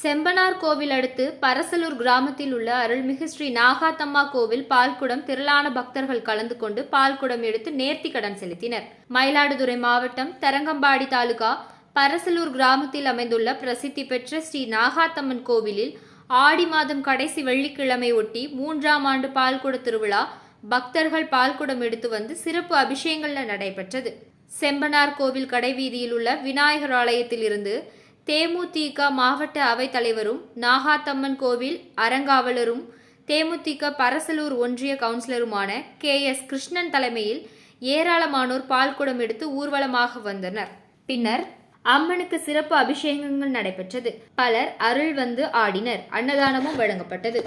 செம்பனார் கோவில் அடுத்து பரசலூர் கிராமத்தில் உள்ள அருள்மிகு ஸ்ரீ நாகாத்தம்மா கோவில் பால்குடம் திரளான பக்தர்கள் கலந்து கொண்டு பால்குடம் எடுத்து நேர்த்தி கடன் செலுத்தினர். மயிலாடுதுறை மாவட்டம் தரங்கம்பாடி தாலுகா பரசலூர் கிராமத்தில் அமைந்துள்ள பிரசித்தி பெற்ற ஸ்ரீ நாகாத்தம்மன் கோவிலில் ஆடி மாதம் கடைசி வெள்ளிக்கிழமை ஒட்டி மூன்றாம் ஆண்டு பால்குட திருவிழா பக்தர்கள் பால்குடம் எடுத்து வந்து சிறப்பு அபிஷேகங்கள்ல நடைபெற்றது. செம்பனார் கோவில் கடைவீதியில் உள்ள விநாயகர் ஆலயத்தில் இருந்து தேமுதிக மாவட்ட அவைத் தலைவரும் நாகாத்தம்மன் கோவில் அறங்காவலரும் தேமுதிக பரசலூர் ஒன்றிய கவுன்சிலருமான கே. எஸ். கிருஷ்ணன் தலைமையில் ஏராளமானோர் பால்குடம் எடுத்து ஊர்வலமாக வந்தனர். பின்னர் அம்மனுக்கு சிறப்பு அபிஷேகங்கள் நடைபெற்றது. பலர் அருள் வந்து ஆடினர். அன்னதானமும் வழங்கப்பட்டது.